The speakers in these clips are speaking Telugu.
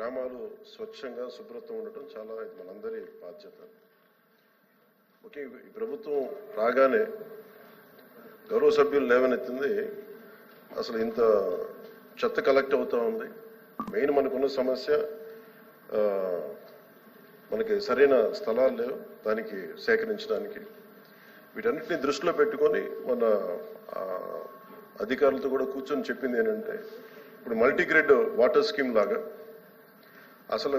గ్రామాలు స్వచ్ఛంగా శుభ్రత ఉండటం చాలా ఇది మనందరి బాధ్యత. ఓకే ఈ ప్రభుత్వం రాగానే గౌరవ సభ్యులు లేవనెత్తింది. అసలు ఇంత చెత్త కలెక్ట్ అవుతా ఉంది. మెయిన్ మనకున్న సమస్య మనకి సరైన స్థలాలు లేవు. దానికి సేకరించడానికి వీటన్నిటిని దృష్టిలో పెట్టుకొని మన అధికారులతో కూడా కూర్చొని చెప్పింది ఏంటంటే ఇప్పుడు మల్టీగ్రేడ్ వాటర్ స్కీమ్ లాగా అసలు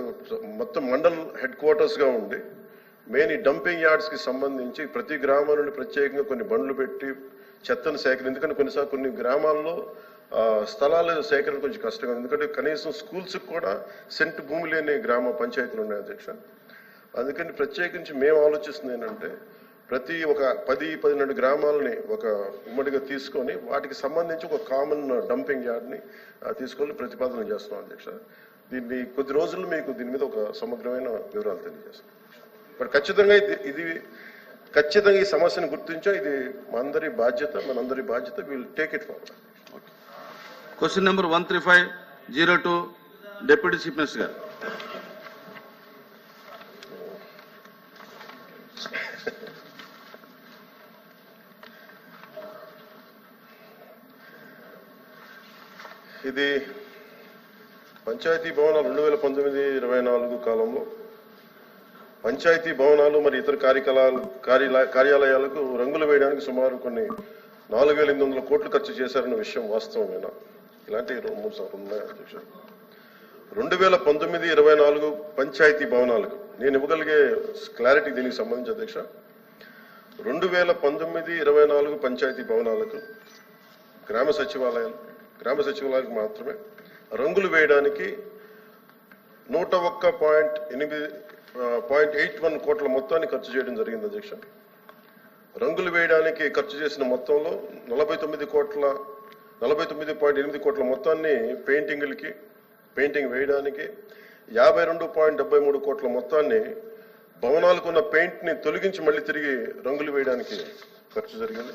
మొత్తం మండల్ హెడ్ క్వార్టర్స్గా ఉండి మెయిన్ ఈ డంపింగ్ యార్డ్స్కి సంబంధించి ప్రతి గ్రామం నుండి ప్రత్యేకంగా కొన్ని బండ్లు పెట్టి చెత్తను సేకరణ ఎందుకంటే కొన్నిసార్లు కొన్ని గ్రామాల్లో స్థలాలు స్థలాల సేకరణ కొంచెం కష్టంగా ఉంది. ఎందుకంటే కనీసం స్కూల్స్కి కూడా సెంట్ భూమి లేని గ్రామ పంచాయతీలు ఉన్నాయి అధ్యక్ష. అందుకని ప్రత్యేకించి మేము ఆలోచిస్తుంది ఏంటంటే ప్రతి ఒక పది పదిహేడు గ్రామాలని ఒక ఉమ్మడిగా తీసుకొని వాటికి సంబంధించి ఒక కామన్ డంపింగ్ యార్డ్ని తీసుకొని ప్రతిపాదన చేస్తున్నాం అధ్యక్ష. దీన్ని కొద్ది రోజుల్లో మీకు దీని మీద ఒక సమగ్రమైన వివరాలు తెలియజేస్తాం. బట్ ఖచ్చితంగా ఇది ఇది ఖచ్చితంగా ఈ సమస్యను గుర్తించాం ఇది మనందరి బాధ్యత మనందరి బాధ్యత will take it forward question number one three five zero two deputy chief minister గారు. ఇది పంచాయతీ భవనాలు రెండు వేల పంతొమ్మిది ఇరవై నాలుగు కాలంలో పంచాయతీ భవనాలు మరి ఇతర కార్యకలాలు కార్యాలయాలకు రంగులు వేయడానికి సుమారు కొన్ని నాలుగు వేల ఎనిమిది వందల కోట్లు ఖర్చు చేశారన్న విషయం వాస్తవమేనా? ఇలాంటి మూడు సార్లు ఉన్నాయి అధ్యక్ష రెండు వేల పంతొమ్మిది ఇరవై నాలుగు పంచాయతీ భవనాలకు నేను ఇవ్వగలిగే క్లారిటీ దీనికి సంబంధించి అధ్యక్ష. రెండు వేల పంతొమ్మిది ఇరవై నాలుగు పంచాయతీ భవనాలకు గ్రామ సచివాలయాలు గ్రామ సచివాలయాలకు మాత్రమే రంగులు వేయడానికి నూట ఒక్క పాయింట్ ఎనిమిది పాయింట్ ఎయిట్ వన్ కోట్ల మొత్తాన్ని ఖర్చు చేయడం జరిగింది అధ్యక్ష. రంగులు వేయడానికి ఖర్చు చేసిన మొత్తంలో నలభై తొమ్మిది కోట్ల నలభై తొమ్మిది పాయింట్ ఎనిమిది కోట్ల మొత్తాన్ని పెయింటింగ్లకి పెయింటింగ్ వేయడానికి యాభై రెండు పాయింట్ డెబ్బై మూడు కోట్ల మొత్తాన్ని భవనాలకు ఉన్న పెయింట్ని తొలగించి మళ్ళీ తిరిగి రంగులు వేయడానికి ఖర్చు జరిగింది.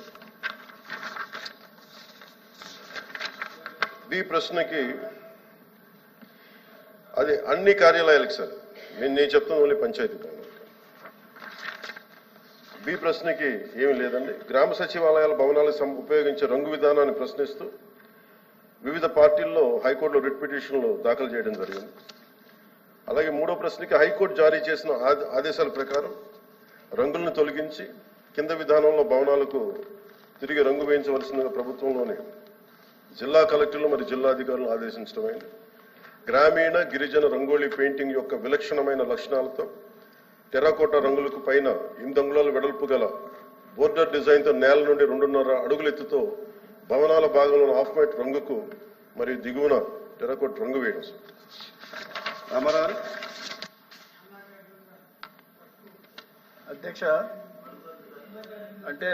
ఈ ప్రశ్నకి అది అన్ని కార్యాలయాలకు సార్. నేను నేను చెప్తాను ఓన్లీ పంచాయతీ భవనాలకు బి ప్రశ్నకి ఏమీ లేదండి. గ్రామ సచివాలయాల భవనాలకు ఉపయోగించే రంగు విధానాన్ని ప్రశ్నిస్తూ వివిధ పార్టీల్లో హైకోర్టులో రిట్ పిటిషన్లు దాఖలు చేయడం జరిగింది. అలాగే మూడో ప్రశ్నకి హైకోర్టు జారీ చేసిన ఆదేశాల ప్రకారం రంగులను తొలగించి కింద విధానంలో భవనాలకు తిరిగి రంగు వేయించవలసిన ప్రభుత్వంలోని జిల్లా కలెక్టర్లు మరియు జిల్లా అధికారులను ఆదేశించడమైంది. గ్రామీణ గిరిజన రంగోలీ పెయింటింగ్ యొక్క విలక్షణమైన లక్షణాలతో టెరాకోటా రంగులకు పైన ఎనిమిది అంగుళాల వెడల్పు గల బోర్డర్ డిజైన్తో నేల నుండి రెండున్నర అడుగుల ఎత్తుతో భవనాల భాగంలో హాఫ్ వైట్ రంగుకు మరియు దిగువన టెరాకోట్ రంగు వేయడం. రామారావు అధ్యక్ష అంటే